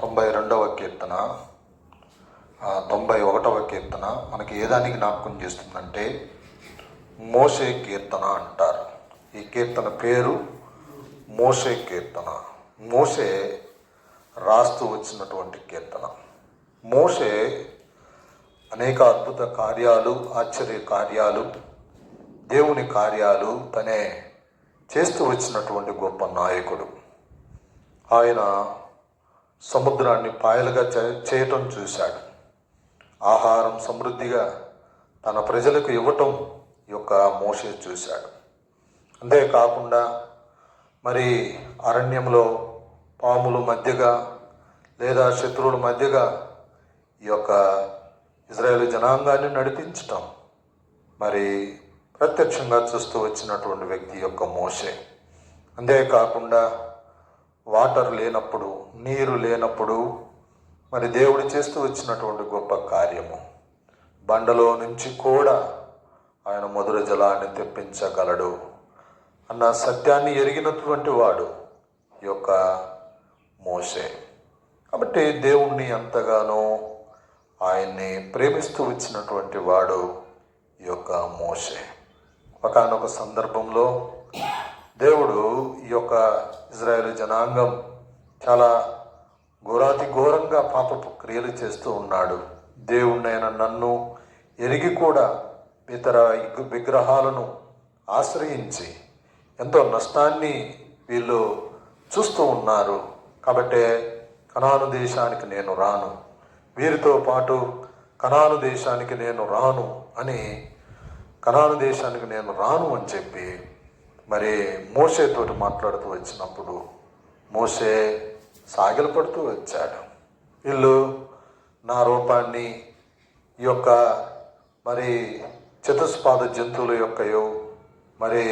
తొంభై రెండవ కీర్తన తొంభై ఒకటవ కీర్తన మనకి ఏ దానికి జ్ఞాపకం చేస్తుందంటే మోసే కీర్తన అంటారు. ఈ కీర్తన పేరు మోసే కీర్తన. మోషే రాస్తూ వచ్చినటువంటి కీర్తన. మోషే అనేక అద్భుత కార్యాలు ఆశ్చర్య కార్యాలు దేవుని కార్యాలు తనే చేస్తూ వచ్చినటువంటి గొప్ప నాయకుడు. ఆయన సముద్రాన్ని పాయలుగా చే- చేయటం చూశాడు. ఆహారం సమృద్ధిగా తన ప్రజలకు ఇవ్వటం ఈ యొక్క మోషే చూశాడు. అంతేకాకుండా మరి అరణ్యంలో పాముల మధ్యగా లేదా శత్రువుల మధ్యగా ఈ యొక్క ఇజ్రాయేల్ జనాంగాన్ని నడిపించటం మరి ప్రత్యక్షంగా చూస్తూ వచ్చినటువంటి వ్యక్తి యొక్క మోసే. అంతేకాకుండా వాటర్ లేనప్పుడు నీరు లేనప్పుడు మరి దేవుడు చేస్తూ వచ్చినటువంటి గొప్ప కార్యము. బండలో నుంచి కూడా ఆయన మధుర జలాన్ని తెప్పించగలడు. అన్న సత్యాన్ని ఎరిగినటువంటి వాడు ఈ యొక్క మోసే కాబట్టి దేవుణ్ణి ఎంతగానో ఆయన్ని ప్రేమిస్తూ వచ్చినటువంటి వాడు ఈ యొక్క మోసే ఒకనొక సందర్భంలో దేవుడు ఈ యొక్క ఇజ్రాయేల్ జనాంగం చాలా ఘోరాతి ఘోరంగా పాపపు క్రియలు చేస్తూ ఉన్నాడు. దేవుణ్ణైన నన్ను ఎరిగి కూడా ఇతర విగ్రహాలను ఆశ్రయించి ఎంతో నష్టాన్ని వీళ్ళు చూస్తూ ఉన్నారు. కాబట్టే కనాను దేశానికి నేను రాను. వీరితో పాటు కనాను దేశానికి నేను రాను అని కనాను దేశానికి నేను రాను అని చెప్పి మరి మోసేతోటి మాట్లాడుతూ వచ్చినప్పుడు మోసే సాగిలపడుతూ వచ్చాడు. వీళ్ళు నా రూపాన్ని ఈ యొక్క మరి చతుస్పాద జంతువుల యొక్కయో మరి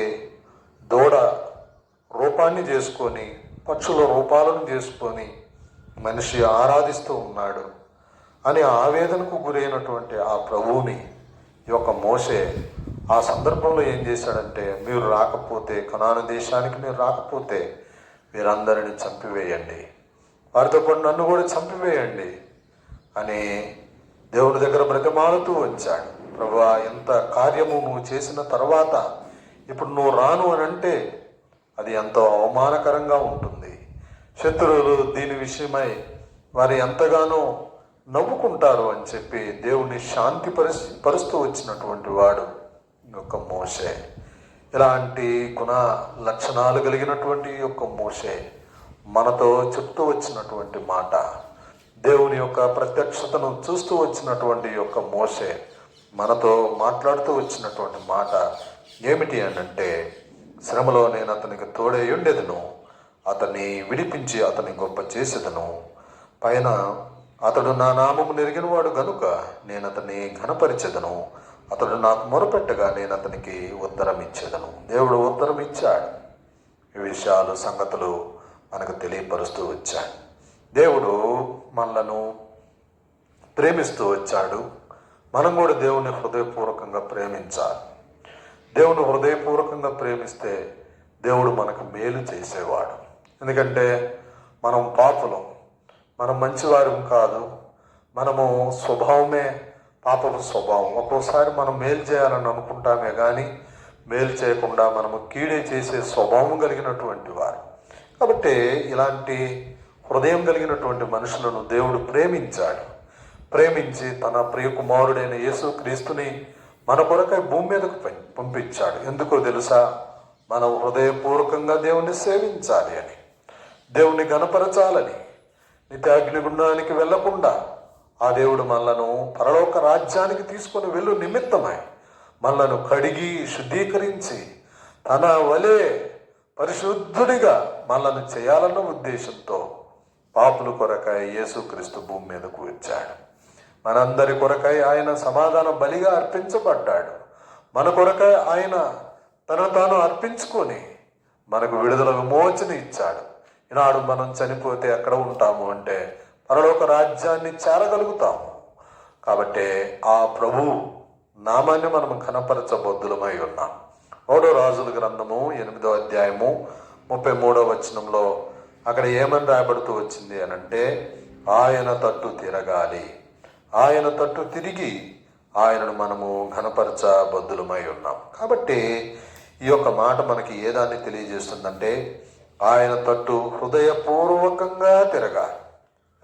దూడ రూపాన్ని చేసుకొని పక్షుల రూపాలను చేసుకొని మనిషి ఆరాధిస్తూ ఉన్నాడు అని ఆవేదనకు గురైనటువంటి ఆ ప్రభువుని ఈ యొక్క మోసే ఆ సందర్భంలో ఏం చేశాడంటే మీరు రాకపోతే కనాను దేశానికి మీరు రాకపోతే వీరందరిని చంపివేయండి. వారితో పాటు నన్ను కూడా చంపివేయండి అని దేవుని దగ్గర బ్రతిమాలుతూ వచ్చాడు ప్రభా ఎంత కార్యము నువ్వు చేసిన తర్వాత ఇప్పుడు నువ్వు రాను అని అంటే అది ఎంతో అవమానకరంగా ఉంటుంది. శత్రువులు దీని విషయమై వారు ఎంతగానో నవ్వుకుంటారు అని చెప్పి దేవుని శాంతి పరిస్ పరుస్తూ వచ్చినటువంటి వాడు. యొక్క మోసే ఇలాంటి గుణ లక్షణాలు కలిగినటువంటి యొక్క మోసే మనతో చెప్తూ వచ్చినటువంటి మాట దేవుని యొక్క ప్రత్యక్షతను చూస్తూ వచ్చినటువంటి యొక్క మోసే మనతో మాట్లాడుతూ వచ్చినటువంటి మాట ఏమిటి అని అంటే శ్రమలో నేను అతనికి తోడే ఉండేదను అతన్ని విడిపించి అతని గొప్ప చేసేదను. పైన అతడు నా నామము నెరిగినవాడు గనుక నేను అతన్ని ఘనపరిచెదను. అతడు నాకు మొరపెట్టగా నేను అతనికి ఉత్తరం ఇచ్చేదను. దేవుడు ఉత్తరం ఇచ్చాడు. ఈ విషయాలు సంగతులు మనకు తెలియపరుస్తూ వచ్చాడు. దేవుడు మనలను ప్రేమిస్తూ వచ్చాడు. మనం కూడా దేవుని హృదయపూర్వకంగా ప్రేమించాలి. దేవుని హృదయపూర్వకంగా ప్రేమిస్తే దేవుడు మనకు మేలు చేసేవాడు. ఎందుకంటే మనం పాపులం మనం మంచివారం కాదు మనము స్వభావమే పాపపు స్వభావం. ఒక్కోసారి మనం మేలు చేయాలని అనుకుంటామే కానీ మేలు చేయకుండా మనము కీడే చేసే స్వభావం కలిగినటువంటి వారు. కాబట్టి ఇలాంటి హృదయం కలిగినటువంటి మనుషులను దేవుడు ప్రేమించాడు. ప్రేమించి తన ప్రియ కుమారుడైన యేసు క్రీస్తుని మన కొరకై భూమి మీదకు పం- పంపించాడు. ఎందుకో తెలుసా? మనం హృదయపూర్వకంగా దేవుణ్ణి సేవించాలి అని. దేవుణ్ణి గణపరచాలని. నిత్యాగ్నిగుండానికి వెళ్ళకుండా ఆ దేవుడు మనలను పరలోక రాజ్యానికి తీసుకొని వెళ్ళు నిమిత్తమై మనలను కడిగి శుద్ధీకరించి తన వలె పరిశుద్ధుడిగా మనలను చేయాలన్న ఉద్దేశంతో పాపుల కొరకై యేసుక్రీస్తు భూమి మీదకు వచ్చాడు. మనందరి కొరకై ఆయన సమాధాన బలిగా అర్పించబడ్డాడు. మన కొరకై ఆయన తన తాను అర్పించుకొని మనకు విడుదల విమోచన ఇచ్చాడు. ఈనాడు మనం చనిపోతే ఎక్కడ ఉంటాము అంటే పరలోక రాజ్యాన్ని చేరగలుగుతాం కాబట్టి ఆ ప్రభు నామాన్ని మనం కనపరచబద్దులమై ఉన్నాం. మూడో రాజుల గ్రంథము ఎనిమిదో అధ్యాయము ముప్పై మూడో వచనంలో అక్కడ ఏమని రాయబడుతూ వచ్చింది అని అంటే ఆయన తట్టు తిరగాలి. ఆయన తట్టు తిరిగి ఆయనను మనము ఘనపరచ బద్దులమై ఉన్నాం. కాబట్టి ఈ యొక్క మాట మనకి ఏదాన్ని తెలియజేస్తుందంటే ఆయన తట్టు హృదయపూర్వకంగా తిరగాలి.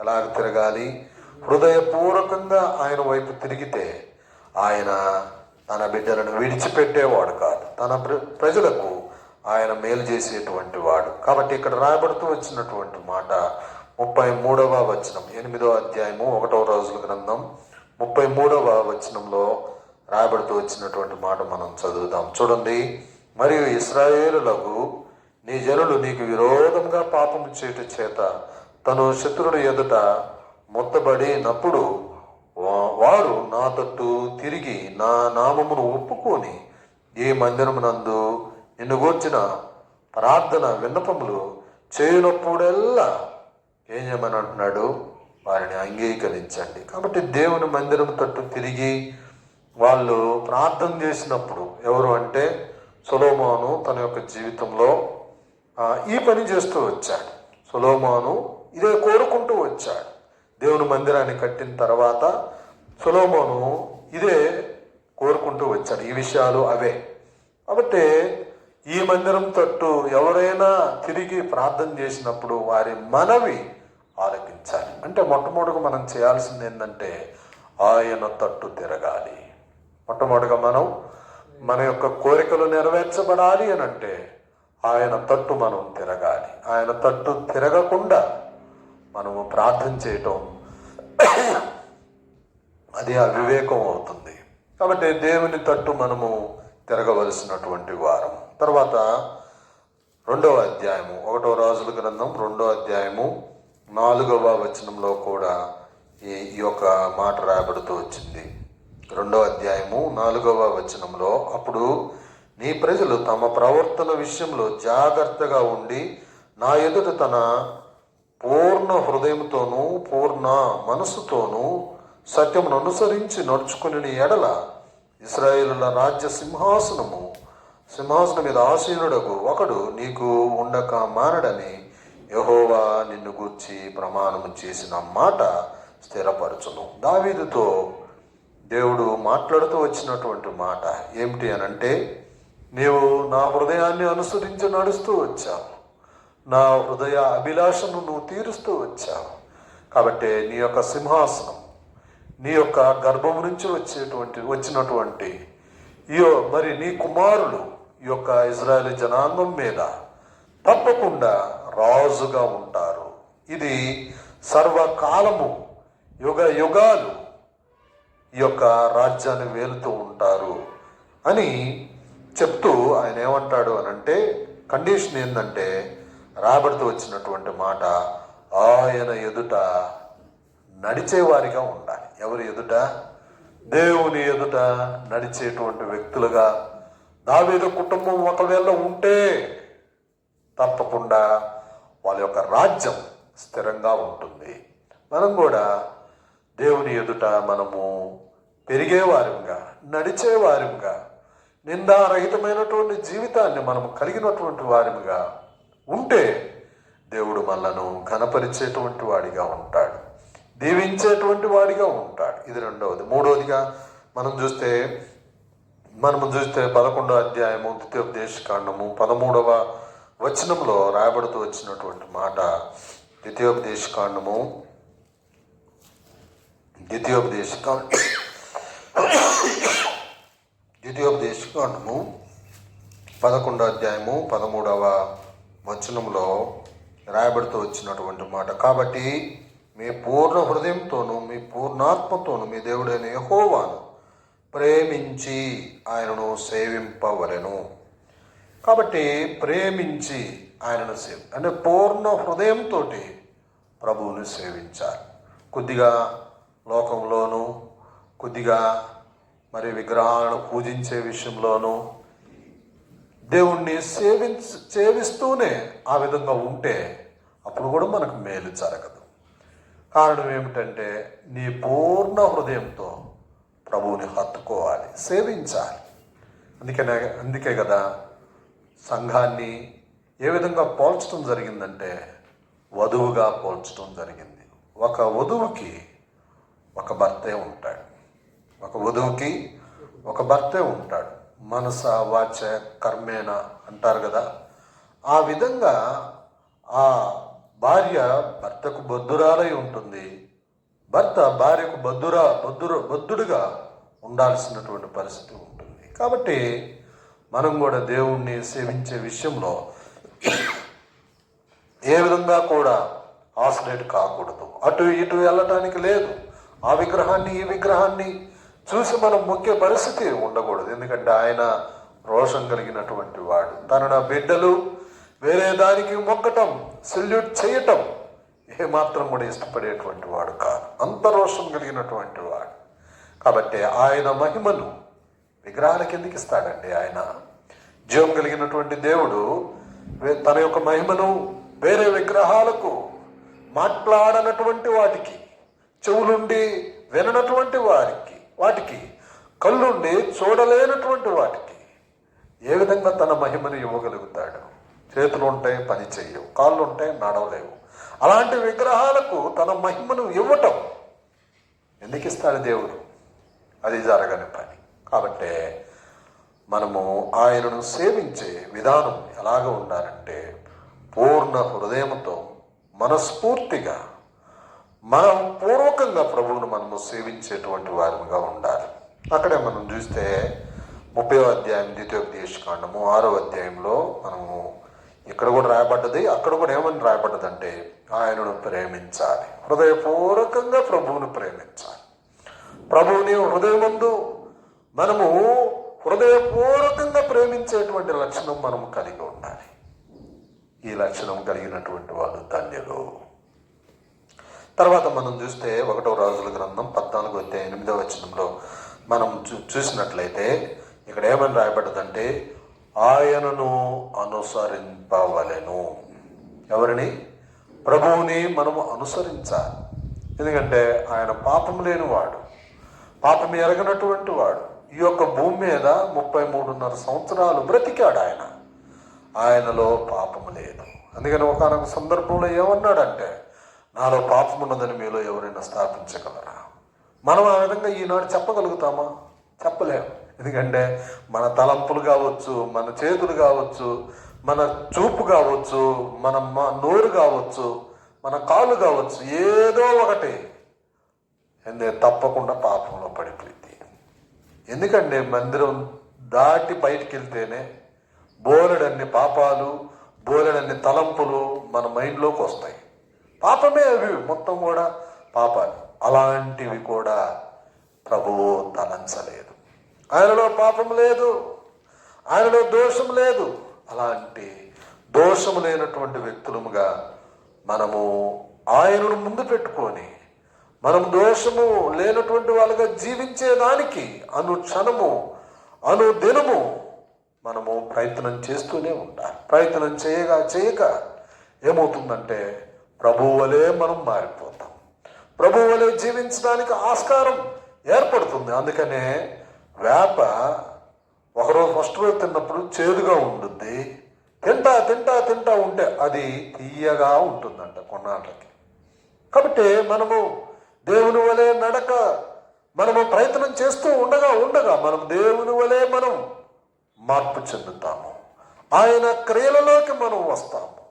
ఎలాగ తిరగాలి? హృదయపూర్వకంగా ఆయన వైపు తిరిగితే ఆయన తన బిడ్డలను విడిచిపెట్టేవాడు కాదు. తన ప్ర- ప్రజలకు ఆయన మేలు చేసేటువంటి వాడు. కాబట్టి ఇక్కడ రాయబడుతూ వచ్చినటువంటి మాట ముప్పై మూడవ వచనం ఎనిమిదో అధ్యాయము ఒకటవ రోజుల గ్రంథం ముప్పై మూడవ వచనంలో రాయబడుతూ వచ్చినటువంటి మాట మనం చదువుదాం. చూడండి మరియు ఇస్రాయేలులకు నీ జనులు నీకు విరోధంగా పాపము చేయుట చేత తను శత్రుడు ఎదుట ముద్దబడినప్పుడు వా- వారు నా తట్టు తిరిగి నా నామమును ఒప్పుకొని ఈ మందిరమునందు నిన్ను గూర్చిన ప్రార్థన విన్నపములు చేయనప్పుడెల్లా ఏం చేయమని అంటున్నాడు? వారిని అంగీకరించండి. కాబట్టి దేవుని మందిరం తట్టు తిరిగి వాళ్ళు ప్రార్థన చేసినప్పుడు ఎవరు అంటే సులోమాను తన యొక్క జీవితంలో ఈ పని చేస్తూ వచ్చాడు. సులోమాను ఇదే కోరుకుంటూ వచ్చాడు. దేవుని మందిరాన్ని కట్టిన తర్వాత సులోమోను ఇదే కోరుకుంటూ వచ్చాడు. ఈ విషయాలు అవే. కాబట్టి ఈ మందిరం తట్టు ఎవరైనా తిరిగి ప్రార్థన చేసినప్పుడు వారి మనవి ఆలకించాలి. అంటే మొట్టమొదటిగా మనం చేయాల్సింది ఏంటంటే ఆయన తట్టు తిరగాలి. మొట్టమొదటిగా మనం మన యొక్క కోరికలు నెరవేర్చబడాలి అని అంటే ఆయన తట్టు మనం తిరగాలి. ఆయన తట్టు తిరగకుండా మనము ప్రార్థన చేయటం అది అవివేకం అవుతుంది. కాబట్టి దేవుని తట్టు మనము తిరగవలసినటువంటి వారం. తర్వాత రెండవ అధ్యాయము ఒకటో రాజుల గ్రంథం రెండో అధ్యాయము నాలుగవ వచనంలో కూడా ఈ ఈ యొక్క మాట రాబడుతూ వచ్చింది. రెండో అధ్యాయము నాలుగవ వచనంలో అప్పుడు నీ ప్రజలు తమ ప్రవర్తన విషయంలో జాగ్రత్తగా ఉండి నా ఎదుట తన పూర్ణ హృదయంతోనూ పూర్ణ మనసుతోనూ సత్యమును అనుసరించి నడుచుకుని ఎడల ఇస్రాయేలుల రాజ్య సింహాసనము. సింహాసనం మీద ఆసీనుడకు ఒకడు నీకు ఉండక మానడని యహోవా నిన్ను గూర్చి ప్రమాణము చేసిన మాట స్థిరపరచును. దావీదుతో దేవుడు మాట్లాడుతూ వచ్చినటువంటి మాట ఏమిటి అని అంటే నీవు నా హృదయాన్ని అనుసరించి నడుస్తూ వచ్చావు. నా హృదయ అభిలాషను నువ్వు తీరుస్తూ వచ్చావు. కాబట్టి నీ యొక్క సింహాసనం నీ యొక్క గర్భం నుంచి వచ్చేటువంటి వచ్చినటువంటి ఇయో మరి నీ కుమారులు ఈ యొక్క ఇజ్రాయల్ జనాంగం మీద తప్పకుండా రాజుగా ఉంటారు. ఇది సర్వకాలము యుగ యుగాలు ఈ యొక్క రాజ్యాన్ని వేలుతూ ఉంటారు అని చెప్తూ ఆయన ఏమంటాడు అని అంటే కండిషన్ ఏంటంటే రాబడుతూ వచ్చినటువంటి మాట ఆయన ఎదుట నడిచేవారిగా ఉండాలి. ఎవరి ఎదుట? దేవుని ఎదుట నడిచేటువంటి వ్యక్తులుగా. దావేద కుటుంబం ఒకవేళ ఉంటే తప్పకుండా వాళ్ళ యొక్క రాజ్యం స్థిరంగా ఉంటుంది. మనం కూడా దేవుని ఎదుట మనము పెరిగేవారిగా నడిచేవారిగా నిందారహితమైనటువంటి జీవితాన్ని మనం కలిగినటువంటి వారిగా ఉంటే దేవుడు మనలను ఘనపరిచేటువంటి వాడిగా ఉంటాడు. దీవించేటువంటి వాడిగా ఉంటాడు. ఇది రెండవది. మూడవదిగా మనం చూస్తే మనము చూస్తే పదకొండో అధ్యాయము ద్వితీయోపదేశకాండము పదమూడవ వచనంలో రాయబడుతూ వచ్చినటువంటి మాట ద్వితీయోపదేశకాండము కాండము ద్వితీయోపదేశకాండము పదకొండో అధ్యాయము పదమూడవ వచనంలో రాయబడుతూ వచ్చినటువంటి మాట. కాబట్టి మీ పూర్ణ హృదయంతోనూ మీ పూర్ణాత్మతోనూ మీ దేవుడైన యహోవాను ప్రేమించి ఆయనను సేవింపవలెను. కాబట్టి ప్రేమించి ఆయనను సేవ అంటే పూర్ణ హృదయంతో ప్రభువుని సేవించాలి. కొద్దిగా లోకంలోనూ కొద్దిగా మరి విగ్రహాలను పూజించే విషయంలోనూ దేవుణ్ణి సేవించ సేవిస్తూనే ఆ విధంగా ఉంటే అప్పుడు కూడా మనకు మేలు జరగదు. కారణం ఏమిటంటే నీ పూర్ణ హృదయంతో ప్రభువుని హత్తుకోవాలి సేవించాలి. అందుకనే అందుకే కదా సంఘాన్ని ఏ విధంగా పోల్చడం జరిగిందంటే వధువుగా పోల్చడం జరిగింది. ఒక వధువుకి ఒక భర్తే ఉంటాడు. ఒక వధువుకి ఒక భర్తే ఉంటాడు. మనస వాచ కర్మేణ అంటారు కదా. ఆ విధంగా ఆ భార్య భర్తకు బొద్దురాలై ఉంటుంది. భర్త భార్యకు బద్ధురా బొద్దురు బొద్దుడుగా ఉండాల్సినటువంటి పరిస్థితి ఉంటుంది. కాబట్టి మనం కూడా దేవుణ్ణి సేవించే విషయంలో ఏ విధంగా కూడా ఆసిలేట్ కాకూడదు. అటు ఇటు వెళ్ళటానికి లేదు. ఆ విగ్రహాన్ని ఈ విగ్రహాన్ని చూసి మనం మొక్కే పరిస్థితి ఉండకూడదు. ఎందుకంటే ఆయన రోషం కలిగినటువంటి వాడు. తన నా బిడ్డలు వేరే దానికి మొక్కటం సెల్యూట్ చేయటం ఏమాత్రం కూడా ఇష్టపడేటువంటి వాడు కాదు. అంత రోషం కలిగినటువంటి వాడు. కాబట్టి ఆయన మహిమను విగ్రహాలకు ఎందుకు ఇస్తాడండి ఆయన. జీవం కలిగినటువంటి దేవుడు తన యొక్క మహిమను వేరే విగ్రహాలకు మాట్లాడనటువంటి వాటికి చెవులుండి విననటువంటి వారికి వాటికి కళ్ళుండి చూడలేనటువంటి వాటికి ఏ విధంగా తన మహిమను ఇవ్వగలుగుతాడు? చేతులు ఉంటాయి పని చేయవు కాళ్ళు ఉంటాయి నడవలేవు. అలాంటి విగ్రహాలకు తన మహిమను ఇవ్వటం ఎందుకు ఇస్తాడు దేవుడు? అది జరగని పని. కాబట్టే మనము ఆయనను సేవించే విధానం ఎలాగ ఉండాలంటే పూర్ణ హృదయంతో మనస్ఫూర్తిగా మనం పూర్వకంగా ప్రభువును మనము సేవించేటువంటి వారిగా ఉండాలి. అక్కడే మనం చూస్తే ముప్పై అధ్యాయం ద్వితీయోపదేశ కాండము ఆరో అధ్యాయంలో మనము ఇక్కడ కూడా రాయబడ్డది అక్కడ కూడా ఏమని రాయబడ్డదంటే ఆయనను ప్రేమించాలి. హృదయపూర్వకంగా ప్రభువును ప్రేమించాలి. ప్రభువుని హృదయమందు మనము హృదయపూర్వకంగా ప్రేమించేటువంటి లక్షణం మనము కలిగి ఉండాలి. ఈ లక్షణం కలిగినటువంటి వాళ్ళు ధన్యులు. తర్వాత మనం చూస్తే ఒకటో రాజుల గ్రంథం పద్నాలుగు అధ్యాయ ఎనిమిదో వచనంలో మనం చూ చూసినట్లయితే ఇక్కడ ఏమని రాయబడ్డదంటే ఆయనను అనుసరింపవలెను. ఎవరిని? ప్రభువుని మనము అనుసరించాలి. ఎందుకంటే ఆయన పాపం లేనివాడు పాపం ఎరగనటువంటి వాడు. ఈ యొక్క భూమి మీద ముప్పై మూడున్నర సంవత్సరాలు బ్రతికాడు ఆయన. ఆయనలో పాపం లేదు. అందుకని ఒకనొక సందర్భంలో ఏమన్నాడంటే నాలో పాపం ఉన్నదని మీలో ఎవరైనా స్థాపించగలరా? మనం ఆ విధంగా ఈనాడు చెప్పగలుగుతామా? చెప్పలేము ఎందుకంటే మన తలంపులు కావచ్చు మన చేతులు కావచ్చు మన చూపు కావచ్చు మన మా నోరు కావచ్చు మన కాళ్ళు కావచ్చు ఏదో ఒకటి. ఎందు తప్పకుండా పాపంలో పడిపోయింది ఎందుకంటే మందిరం దాటి బయటికి వెళ్తేనే బోలెడన్ని పాపాలు బోలెడన్ని తలంపులు మన మైండ్లోకి వస్తాయి. పాపమే అవి మొత్తం కూడా పాపాలు. అలాంటివి కూడా ప్రభువు తలంచలేదు. ఆయనలో పాపం లేదు ఆయనలో దోషం లేదు. అలాంటి దోషము లేనటువంటి వ్యక్తులముగా మనము ఆయనను ముందు పెట్టుకొని మనం దోషము లేనటువంటి వాళ్ళుగా జీవించేదానికి అను క్షణము అను దినము మనము ప్రయత్నం చేస్తూనే ఉండాలి. ప్రయత్నం చేయగా చేయక ఏమవుతుందంటే ప్రభువు మనం మారిపోతాం. ప్రభువు వలె జీవించడానికి ఆస్కారం ఏర్పడుతుంది. అందుకనే వేప ఒకరోజు ఫస్ట్ రోజు తిన్నప్పుడు చేదుగా ఉంటుంది తింటా తింటా తింటా ఉంటే అది తీయగా ఉంటుందంట కొన్నాళ్ళకి. కాబట్టి మనము దేవుని వలె నడక మనము ప్రయత్నం చేస్తూ ఉండగా ఉండగా మనం దేవుని వలె మనం మార్పు చెందుతాము. ఆయన క్రియలలోకి మనం వస్తాము.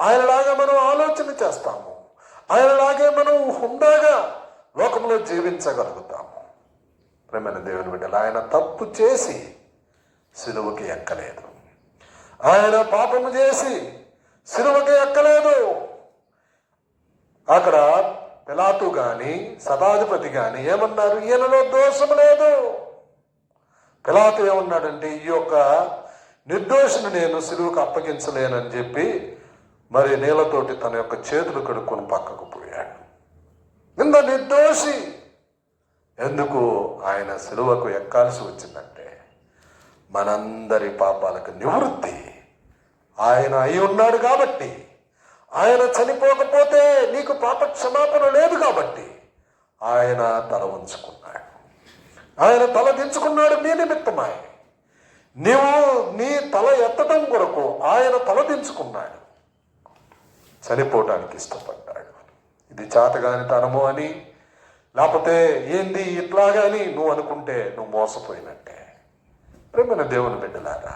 ఆయనలాగా మనం ఆలోచన చేస్తాము. ఆయనలాగే మనం హుందాగా లోకంలో జీవించగలుగుతాము. ప్రేమైన దేవుని బిడ్డలు ఆయన తప్పు చేసి సిలువకి ఎక్కలేదు. ఆయన పాపము చేసి సిలువకి ఎక్కలేదు. అక్కడ పిలాతు కానీ శతాధిపతి కానీ ఏమన్నారు? ఈయనలో దోషం లేదు. పిలాతు ఏమన్నాడంటే ఈ యొక్క నిర్దోషిని నేను సిలువుకు అప్పగించలేనని చెప్పి మరి నీళ్ళతోటి తన యొక్క చేతులు కడుక్కొని పక్కకు పోయాడు. నిన్న నిర్దోషి! ఎందుకు ఆయన సిలువకు ఎక్కాల్సి వచ్చిందంటే మనందరి పాపాలకు నివృత్తి. ఆయన అయి ఉన్నాడు కాబట్టి ఆయన చనిపోకపోతే నీకు పాప క్షమాపణ లేదు కాబట్టి ఆయన తల ఉంచుకున్నాడు ఆయన తల దించుకున్నాడు నీ నిమిత్తమాయ నీవు నీ తల ఎత్తడం కొరకు ఆయన తల దించుకున్నాడు. చనిపోవడానికి ఇష్టపడ్డాడు. ఇది చాతగాని తనము అని లేకపోతే ఏంది ఇట్లాగాని నువ్వు అనుకుంటే నువ్వు మోసపోయినట్టే. ప్రేమైన దేవుని బిడ్డలారా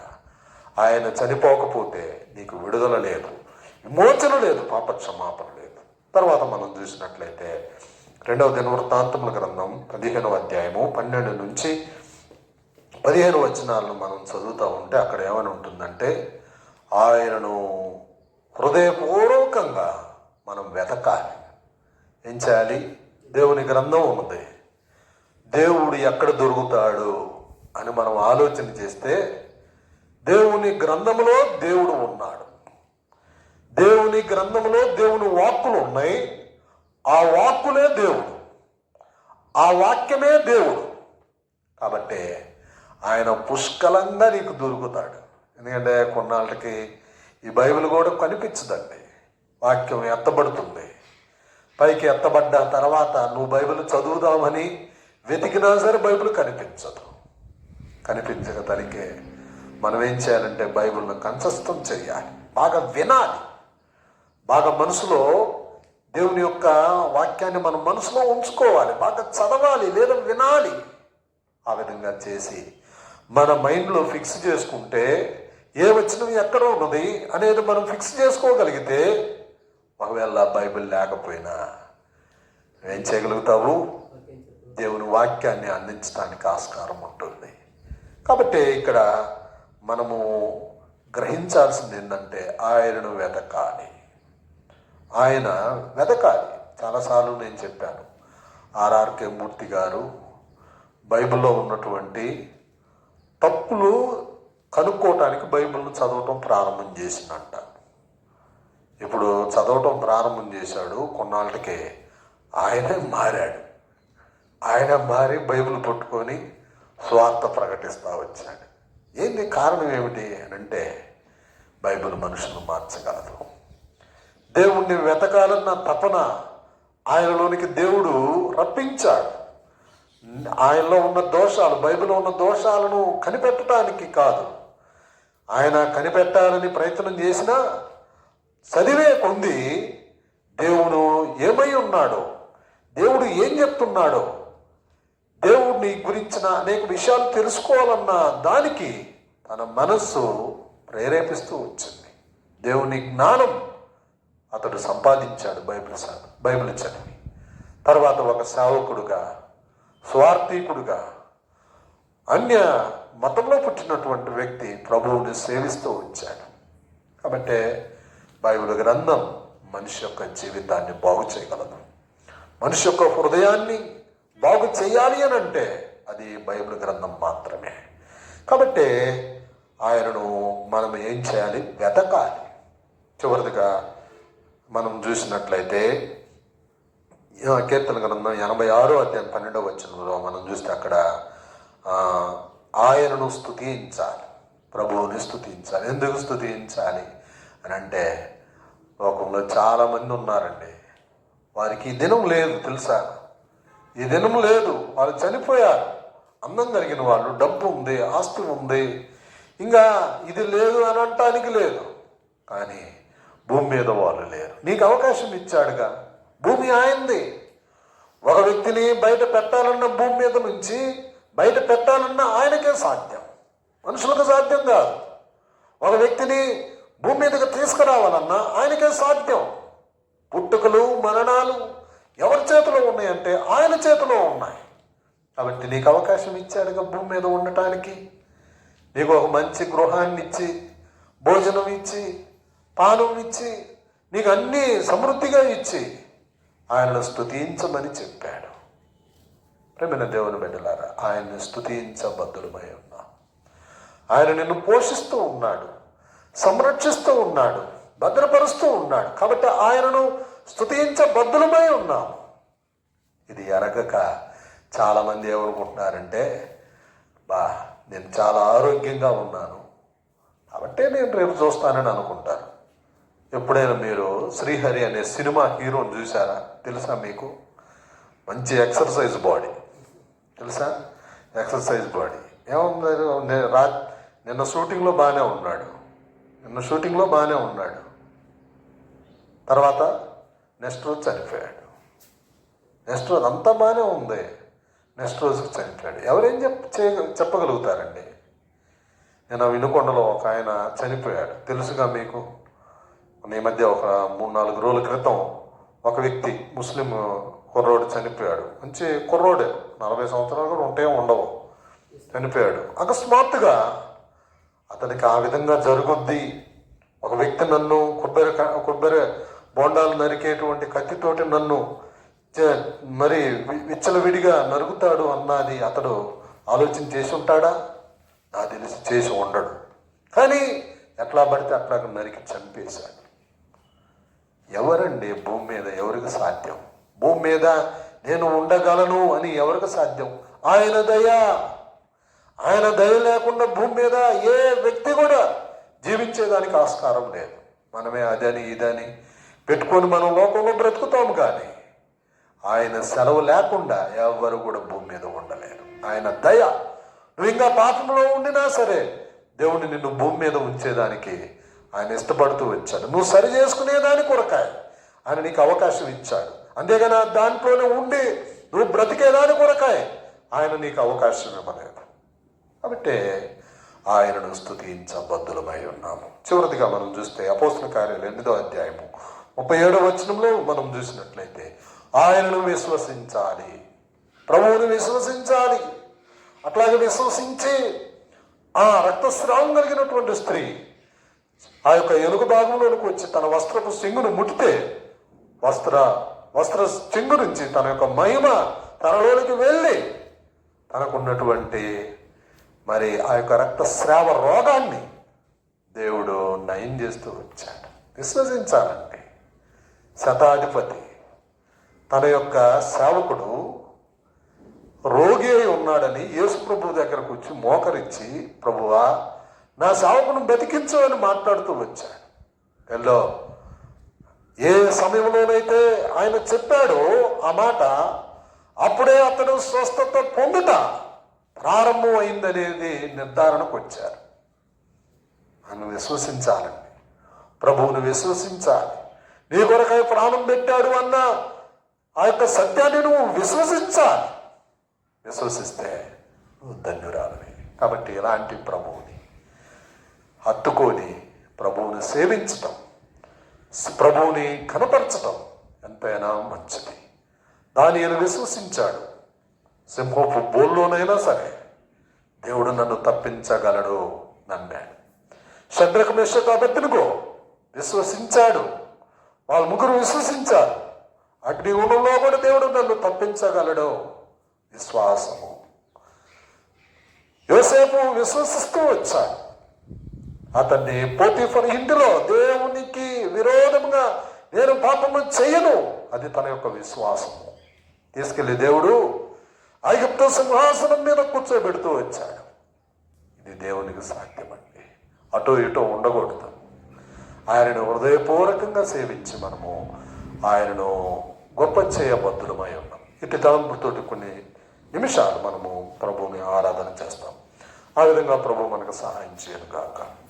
ఆయన చనిపోకపోతే నీకు విడుదల లేదు విమోచన లేదు పాప క్షమాపణ లేదు. తర్వాత మనం చూసినట్లయితే రెండవ దినవృత్తాంతముల గ్రంథం పదిహేనవ అధ్యాయము పన్నెండు నుంచి పదిహేను వచనాలను మనం చదువుతూ ఉంటే అక్కడ ఏమని ఉంటుందంటే ఆయనను హృదయపూర్వకంగా మనం వెతకాలి. ఏం చేయాలి? దేవుని గ్రంథం ఉన్నది దేవుడు ఎక్కడ దొరుకుతాడు అని మనం ఆలోచన చేస్తే దేవుని గ్రంథములో దేవుడు ఉన్నాడు. దేవుని గ్రంథములో దేవుని వాక్కులు ఉన్నాయి. ఆ వాక్కులే దేవుడు. ఆ వాక్యమే దేవుడు. కాబట్టి ఆయన పుష్కలంగా నీకు దొరుకుతాడు. ఎందుకంటే కొన్నాళ్ళకి ఈ బైబిల్ కూడా కనిపించదండి. వాక్యం ఎత్తబడుతుంది. పైకి ఎత్తబడ్డ తర్వాత నువ్వు బైబిల్ చదువుదామని వెతికినా సరే బైబిల్ కనిపించదు. కనిపించక తనికే మనం ఏం చేయాలంటే బైబిల్ను కంచస్థం చేయాలి. బాగా వినాలి. బాగా మనసులో దేవుని యొక్క వాక్యాన్ని మనం మనసులో ఉంచుకోవాలి. బాగా చదవాలి లేదా వినాలి. ఆ విధంగా చేసి మన మైండ్లో ఫిక్స్ చేసుకుంటే ఏ వచనం ఎక్కడ ఉన్నది అనేది మనం ఫిక్స్ చేసుకోగలిగితే ఒకవేళ బైబిల్ లేకపోయినా ఏం చేయగలుగుతావు? దేవుని వాక్యాన్ని అందించడానికి ఆస్కారం ఉంటుంది. కాబట్టి ఇక్కడ మనము గ్రహించాల్సింది ఏంటంటే ఆయనను వెతకాలి. ఆయన వెతకాలి. చాలాసార్లు నేను చెప్పాను. ఆర్ఆర్కే మూర్తి గారు బైబిల్లో ఉన్నటువంటి తప్పులు కనుక్కోవటానికి బైబిల్ను చదవటం ప్రారంభం చేసిందంట ఇప్పుడు చదవటం ప్రారంభం చేశాడు కొన్నాళ్ళకే ఆయనే మారాడు. ఆయన మారి బైబిల్ పట్టుకొని స్వార్థ ప్రకటిస్తూ వచ్చాడు. ఏంటి కారణం ఏమిటి అని అంటే బైబిల్ మనుషులను మార్చగలదు. దేవుణ్ణి వెతకాలన్న తపన ఆయనలోనికి దేవుడు రప్పించాడు. ఆయనలో ఉన్న దోషాలు బైబిల్లో ఉన్న దోషాలను కనిపెట్టడానికి కాదు. ఆయన కనిపెట్టాలని ప్రయత్నం చేసినా చదివే కొంది దేవుడు ఏమై ఉన్నాడో దేవుడు ఏం చెప్తున్నాడో దేవుడిని గురించిన అనేక విషయాలు తెలుసుకోవాలన్న దానికి తన మనస్సు ప్రేరేపిస్తూ వచ్చింది. దేవుని జ్ఞానం అతడు సంపాదించాడు బైబిల్ బైబిల్ చదివి. తర్వాత ఒక సేవకుడుగా స్వార్థికుడుగా అన్య మతంలో పుట్టినటువంటి వ్యక్తి ప్రభువుని సేవిస్తూ వచ్చాడు. కాబట్టి బైబిల్ గ్రంథం మనిషి యొక్క జీవితాన్ని బాగు చేయగలదు. మనిషి యొక్క హృదయాన్ని బాగు చేయాలి అని అంటే అది బైబిల్ గ్రంథం మాత్రమే. కాబట్టి ఆయనను మనం ఏం చేయాలి? వెతకాలి. చివరిదిగా మనం చూసినట్లయితే కీర్తన గ్రంథం ఎనభై ఆరో అధ్యాయం పన్నెండవ వచనంలో మనం చూస్తే అక్కడ ఆయనను స్థుతించాలి ప్రభువుని స్థుతించాలి ఎందుకు స్థుతించాలి అని అంటే లోకంలో చాలామంది ఉన్నారండి. వారికి ఈ దినం లేదు తెలుసా? ఈ దినం లేదు. వాళ్ళు చనిపోయారు. అందం కలిగిన వాళ్ళు డబ్బు ఉంది ఆస్తి ఉంది. ఇంకా ఇది లేదు అని అంటానికి లేదు. కానీ భూమి మీద వాళ్ళు లేరు. నీకు అవకాశం ఇచ్చాడుగా. భూమి ఆయంది ఒక వ్యక్తిని బయట పెట్టాలన్న భూమి మీద నుంచి బయట పెట్టాలన్నా ఆయనకే సాధ్యం. మనుషులకు సాధ్యం కాదు. ఒక వ్యక్తిని భూమి మీదకి తీసుకురావాలన్నా ఆయనకే సాధ్యం. పుట్టుకలు మరణాలు ఎవరి చేతిలో ఉన్నాయంటే ఆయన చేతిలో ఉన్నాయి. కాబట్టి నీకు అవకాశం ఇచ్చాడుగా భూమి మీద ఉండటానికి. నీకు ఒక మంచి గృహాన్ని ఇచ్చి భోజనం ఇచ్చి పానం ఇచ్చి నీకు అన్నీ సమృద్ధిగా ఇచ్చి ఆయనను స్తుతించమని చెప్పాడు. ప్రేమైన దేవుని బిడ్డలారా ఆయన్ని స్థుతించబద్ధులమై ఉన్నాం. ఆయన నిన్ను పోషిస్తూ ఉన్నాడు సంరక్షిస్తూ ఉన్నాడు భద్రపరుస్తూ ఉన్నాడు. కాబట్టి ఆయనను స్థుతించబద్ధులమై ఉన్నాము ఇది ఎరగక చాలామంది ఏమనుకుంటున్నారంటే బా నేను చాలా ఆరోగ్యంగా ఉన్నాను. కాబట్టే నేను రేపు చూస్తానని అనుకుంటాను ఎప్పుడైనా మీరు శ్రీహరి అనే సినిమా హీరోని చూసారా తెలుసా మీకు? మంచి ఎక్సర్సైజ్ బాడీ. తెలుసా? ఎక్సర్సైజ్ బాడీ ఏముంది? రా నిన్న షూటింగ్లో బాగానే ఉన్నాడు. నిన్న షూటింగ్లో బాగానే ఉన్నాడు. తర్వాత నెక్స్ట్ రోజు చనిపోయాడు. నెక్స్ట్ రోజు అంతా బాగానే ఉంది. నెక్స్ట్ రోజుకి చనిపోయాడు. ఎవరేం చెప్ చేయ చెప్పగలుగుతారండి? నేను వినుకొండలో ఒక ఆయన చనిపోయాడు. తెలుసుగా మీకు? ఈ మధ్య ఒక మూడు నాలుగు రోజుల క్రితం ఒక వ్యక్తి ముస్లిం కుర్రోడు చనిపోయాడు. మంచి కుర్రోడే. నలభై సంవత్సరాలు కూడా ఉంటే ఉండవు. చనిపోయాడు. అకస్మాత్తుగా అతనికి ఆ విధంగా జరుగుద్ది. ఒక వ్యక్తి నన్ను కొబ్బరి కొబ్బరి బోండాలు నరికేటువంటి కత్తితోటి నన్ను మరి విచ్చలవిడిగా నరుగుతాడు అన్నది అతడు ఆలోచన చేసి ఉంటాడా? నా తెలిసి చేసి ఉండడు. కానీ ఎట్లా పడితే అట్లా నరికి చంపేశాడు. ఎవరండి భూమి మీద? ఎవరికి సాధ్యం? భూమి మీద నేను ఉండగలను అని ఎవరికి సాధ్యం? ఆయన దయ. ఆయన దయ లేకుండా భూమి మీద ఏ వ్యక్తి కూడా జీవించేదానికి ఆస్కారం లేదు. మనమే అదని ఇదని పెట్టుకొని మనం లోకంలో బ్రతుకుతాం కానీ ఆయన సెలవు లేకుండా ఎవరు కూడా భూమి మీద ఉండలేరు. ఆయన దయ. నువ్వు ఇంకా పాపంలో ఉండినా సరే దేవుడు నిన్ను భూమి మీద ఉంచేదానికి ఆయన ఇష్టపడుతూ వచ్చాడు. నువ్వు సరి చేసుకునేదాని కొరకాయ ఆయన నీకు అవకాశం ఇచ్చాడు. అంతేగాని ఆ దాంట్లోనే ఉండి నువ్వు బ్రతికేదాని కొరకాయ. ఆయన నీకు అవకాశం ఇవ్వలేదు. కాబట్టి ఆయనను స్థుతించబద్ధులమై ఉన్నాము. చివరిదిగా మనం చూస్తే అపోసిన కార్యాలు ఎనిమిదో అధ్యాయము ముప్పై ఏడో వచనంలో మనం చూసినట్లయితే ఆయనను విశ్వసించాలి. ప్రభువుని విశ్వసించాలి. అట్లాగే విశ్వసించి ఆ రక్తస్రావం కలిగినటువంటి స్త్రీ ఆ యొక్క ఎలుగు భాగంలోనికి వచ్చి తన వస్త్రపు సింగును ముట్టితే వస్త్ర వస్త్ర చింగు నుంచి తన యొక్క మహిమ తనలోనికి వెళ్ళి తనకున్నటువంటి మరి ఆ యొక్క రక్తస్రావ రోగాన్ని దేవుడు నయం చేస్తూ వచ్చాడు. విశ్వసించాలండి శతాధిపతి తన యొక్క సేవకుడు రోగి అయి ఉన్నాడని యేసు ప్రభు దగ్గరకు వచ్చి మోకరించి ప్రభువా నా సేవకును బతికించమని మాట్లాడుతూ వచ్చాడు. ఎల్లో ఏ సమయంలోనైతే ఆయన చెప్పాడో ఆ మాట అప్పుడే అతడు స్వస్థత పొందుట ప్రారంభం అయిందనేది నిర్ధారణకు వచ్చారు. నన్ను విశ్వసించాలండి. ప్రభువును విశ్వసించాలి. నీ కొరకై ప్రాణం పెట్టాడు అన్న ఆ యొక్క సత్యాన్ని నువ్వు విశ్వసించాలి. విశ్వసిస్తే నువ్వు ధన్యురాలని కాబట్టి ఇలాంటి ప్రభువుని హత్తుకొని ప్రభువుని సేవించటం ప్రభువుని కనపరచటం ఎంతైనా మంచిది. దాని విశ్వసించాడు. సింహపు బోల్లోనైనా సరే దేవుడు నన్ను తప్పించగలడు నమ్మాడు. శద్రకు మెషకు విశ్వసించాడు. వాళ్ళ ముగ్గురు విశ్వసించారు. అగ్ని గుణంలో కూడా దేవుడు నన్ను తప్పించగలడు. విశ్వాసము. యోసేపు విశ్వసిస్తూ వచ్చాడు. అతన్ని పోటీఫర్ ఇంటిలో దేవునికి విరోధంగా నేను పాపము చేయను. అది తన యొక్క విశ్వాసము. తీసుకెళ్ళి దేవుడు ఐగుప్తు సింహాసనం మీద కూర్చోబెడుతూ వచ్చాడు. ఇది దేవునికి సాధ్యమండి అటో ఇటో ఉండకూడదు. ఆయనను హృదయపూర్వకంగా సేవించి మనము ఆయనను గొప్ప చేయబద్ధులమై ఉన్నాం. ఇటు తలంపుతోటి కొన్ని నిమిషాలు మనము ప్రభువుని ఆరాధన చేస్తాం. ఆ విధంగా ప్రభు మనకు సహాయం చేయను కాక